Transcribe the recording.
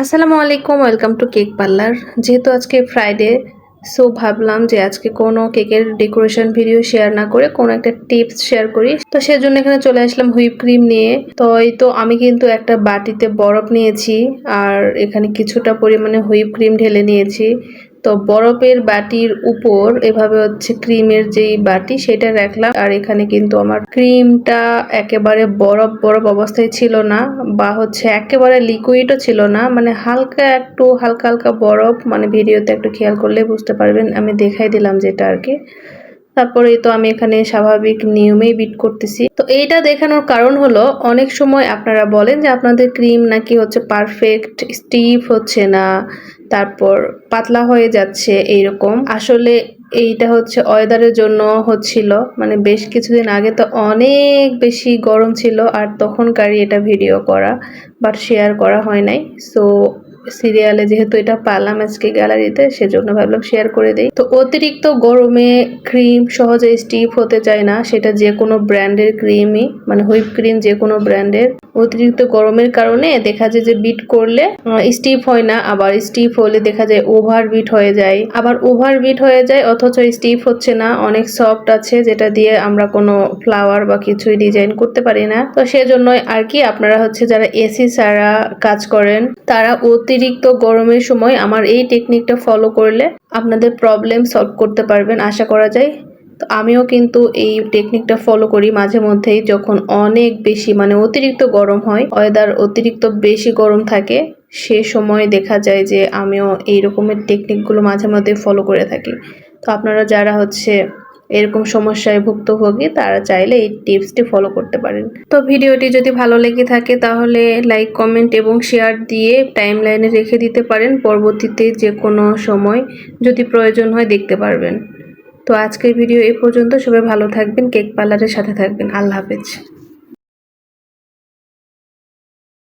আসসালামু আলাইকুম, welcome to cake parlour. যেহেতু আজকে ফ্রাইডে সো ভাবলাম যে আজকে কোনো কেকের ডেকোরেশন ভিডিও শেয়ার না করে কোনো একটা টিপস শেয়ার করি। তো সেজন্য এখানে চলে আসলাম হুইপ ক্রিম নিয়ে। তো এই তো আমি কিন্তু একটা বাটিতে বরফ নিয়েছি, আর এখানে কিছুটা পরিমাণে হুইপ ক্রিম ঢেলে নিয়েছি। তো বরফের বাটির উপর এভাবে হচ্ছে ক্রিমের যেই বাটি সেটা রাখলাম। আর এখানে কিন্তু আমার ক্রিমটা একেবারে বরফ বরফ অবস্থায় ছিল না বা হচ্ছে একেবারে লিকুইডও ছিল না। মানে হালকা একটু, হালকা হালকা বরফ। মানে ভিডিওতে একটু খেয়াল করলে বুঝতে পারবেন। আমি দেখাই দিলাম যেটা আর কি। তারপরে তো আমি এখানে স্বাভাবিক নিয়মেই বিট করতেছি। তো এইটা দেখানোর কারণ হলো, অনেক সময় আপনারা বলেন যে আপনাদের ক্রিম নাকি হচ্ছে পারফেক্ট স্টিফ হচ্ছে না। তারপর পাতলা হয়ে যাচ্ছে এইরকম। আসলে এইটা হচ্ছে ওয়েদারের জন্য হচ্ছিল মানে বেশ কিছুদিন আগে তো অনেক বেশি গরম ছিল আর তখনকারই এটা ভিডিও করা বাট শেয়ার করা হয় নাই। সো সিরিয়ালে যেহেতু এটা পালাম আজকে গ্যালারিতে, সেজন্য ভাবলাম শেয়ার করে দিই। তো অতিরিক্ত গরমে ক্রিম সহজে স্টিফ হতে চায় না, সেটা যে কোনো ব্র্যান্ডের ক্রিমই মানে হুইপ ক্রিম যে কোনো ব্র্যান্ডের অতিরিক্ত গরমের কারণে দেখা যায় যে বিট করলে স্টিফ হয় না, আবার স্টিফ হলে দেখা যায় ওভার বিট হয়ে যায়। আবার ওভার বিট হয়ে যায়, অথচ স্টিফ হচ্ছে না, অনেক সফট আছে, যেটা দিয়ে আমরা কোনো ফ্লাওয়ার বা কিছুই ডিজাইন করতে পারি না। তো সেজন্যই আর কি আপনারা হচ্ছে যারা এসি ছাড়া কাজ করেন, তারা অতিরিক্ত গরমের সময় আমার এই টেকনিকটা ফলো করলে আপনাদের প্রবলেম সলভ করতে পারবেন, আশা করা যায়। তো আমিও কিন্তু এই টেকনিকটা ফলো করি মাঝে মধ্যেই যখন অনেক বেশি মানে অতিরিক্ত গরম হয় ওয়েদার অতিরিক্ত বেশি গরম থাকে, সে সময় দেখা যায় যে আমিও এই রকমের টেকনিকগুলো মাঝে মধ্যে ফলো করে থাকি। তো আপনারা যারা হচ্ছে এরকম সমস্যায় ভুক্তভোগী, তারা চাইলে এই টিপসটি ফলো করতে পারেন। তো ভিডিওটি যদি ভালো লেগে থাকে, তাহলে লাইক কমেন্ট এবং শেয়ার দিয়ে টাইম লাইনে রেখে দিতে পারেন। পরবর্তীতে যে কোনো সময় যদি প্রয়োজন হয়, দেখতে পারবেন। তো আজকের ভিডিও এ পর্যন্ত। সবাই ভালো থাকবেন, কেক পার্লারের সাথে থাকবেন। আল্লাহ হাফেজ।